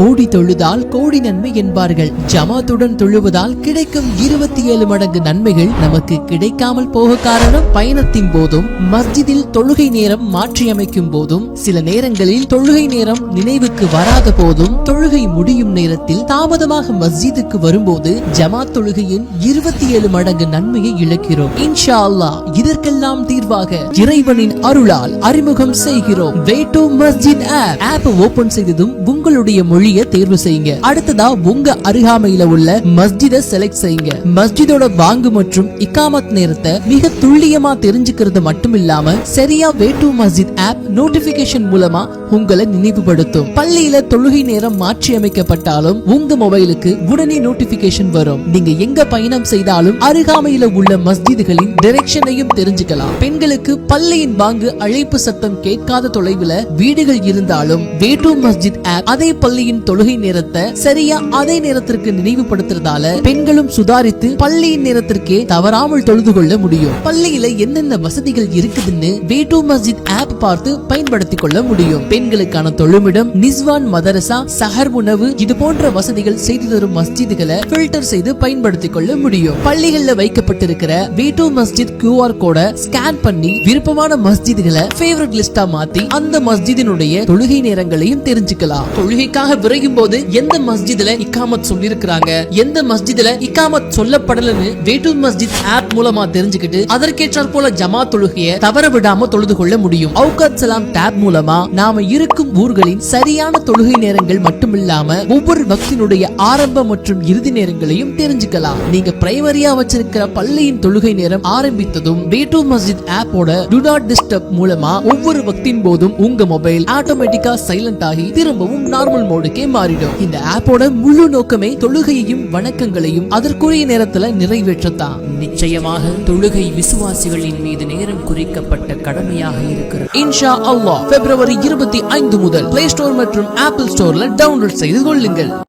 கோடி தொழுதால் கோடி நன்மை என்பார்கள். ஜமாத்துடன் தொழுவதால் கிடைக்கும் இருபத்தி ஏழு மடங்கு நன்மைகள் நமக்கு கிடைக்காமல் போக காரணம் பயணத்தின் போதும் மஸ்ஜிதில் தொழுகை நேரம் மாற்றியமைக்கும் போதும் சில நேரங்களில் தொழுகை நேரம் நினைவுக்கு வராத போதும் தொழுகை முடியும் நேரத்தில் தாமதமாக மஸ்ஜிதுக்கு வரும்போது ஜமாத் தொழுகையின் இருபத்தி ஏழு மடங்கு நன்மையை இழக்கிறோம். இன்ஷா அல்லாஹ் இதற்கெல்லாம் தீர்வாக இறைவனின் அருளால் அறிமுகம் செய்கிறோம். வே மஸ்ஜித் ஆப் ஆப் ஓபன் செய்ததும் உங்களுடைய மொழி மொழியை தேர்வு செய்யுங்க. அடுத்ததா உங்க அருகாமையில உள்ள மஸ்ஜித செலக்ட் செய்யுங்க. மஸ்ஜிதோட வாங்கு மற்றும் இக்காமத் நேரத்தை மிக துல்லியமா தெரிஞ்சுக்கிறது மட்டும் இல்லாம சரியா வேட்டு மஸ்ஜித் ஆப் நோட்டிபிகேஷன் மூலமா உங்களை நினைவுபடுத்தும். பள்ளியில தொழுகை நேரம் மாற்றி அமைக்கப்பட்டாலும் உங்க மொபைலுக்கு உடனே நோட்டிபிகேஷன் வரும். நீங்க எங்க பயணம் செய்தாலும் அருகாமையில உள்ள மஸ்ஜிதுகளின் டைரக்ஷனையும் தெரிஞ்சுக்கலாம். பெண்களுக்கு பள்ளியின் வாங்கு அழைப்பு சத்தம் கேட்காத தொலைவுல வீடுகள் இருந்தாலும் வே மஸ்ஜித் ஆப் அதே பள்ளியின் தொழுகை நேரத்தை சரியா அதே நேரத்திற்கு நினைவுபடுத்துறதால பெண்களும் சுதாரித்து பள்ளியின் நேரத்திற்கே தவறாமல் தொழுது கொள்ள முடியும். பள்ளியில என்னென்ன வசதிகள் இருக்குதுன்னு வே டு மஸ்ஜித் ஆப் பார்த்து பயன்படுத்திக் கொள்ள முடியும். பெண்களுக்கான தொழுமிடம் நிஸ்வான் மதரசா சஹர் உணவு இது போன்ற வசதிகள் செய்து தரும் மஸ்ஜிதுகளை பில்டர் செய்து பயன்படுத்திக் கொள்ள முடியும். பள்ளிகள்ல வைக்கப்பட்டிருக்கிற வே டு மஸ்ஜித் கியூஆர் கோட ஸ்கேன் பண்ணி விருப்பமான மஸ்ஜிதுகளை ஃபேவரட் லிஸ்டா மாத்தி அந்த மஸ்ஜிதினுடைய தொழுகை நேரங்களையும் தெரிஞ்சுக்கலாம். தொழுகைக்காக விரையும் போது எந்த மஸ்ஜிதுல இக்காமத் சொல்லிருக்கிறாங்க? எந்த மஸ்ஜிதுல இக்காமத் சொல்லப்படலன்னு வேட்டூர் மஸ்ஜித் ஆப் மூலமா தெரிஞ்சுக்கிட்டு அதற்கேற்றாற் போல ஜமா தொழுகைய தவற விடாம தொழுது கொள்ள முடியும். அவுகாத் சலாம் டேப் மூலமா நாம இருக்கும் ஊர்களின் சரியான தொழுகை நேரங்கள் மட்டுமில்லாம ஒவ்வொரு பக்தினுடைய ஆரம்ப மற்றும் இறுதி நேரங்களையும் தெரிஞ்சுக்கலாம். நீங்க பிரைமரியா வச்சிருக்கிற பள்ளியின் தொழுகை நேரம் ஆரம்பித்ததும் வேட்டூர் மஸ்ஜித் ஆப்போட டு நாட் டிஸ்டர்ப் மூலமா ஒவ்வொரு பக்தின் போதும் உங்க மொபைல் ஆட்டோமேட்டிக்கா சைலண்ட் ஆகி திரும்பவும் நார்மல் மோடுக்கே மாறிடும். இந்த ஆப்போட முழு நோக்கமே தொழுகையையும் வணக்கங்களையும் அதற்குரிய நேரத்துல நிறைவேற்றத்தான். நிச்சயமாக தொழுகை விசுவாசிகளின் மீது நேரம் குறிக்கப்பட்ட கடமையாக இருக்கிறது. இன்ஷா அல்லாஹ் பிப்ரவரி இருபத்தி ஐந்து முதல் பிளே ஸ்டோர் மற்றும் ஆப்பிள் ஸ்டோர்ல டவுன்லோட் செய்து கொள்ளுங்கள்.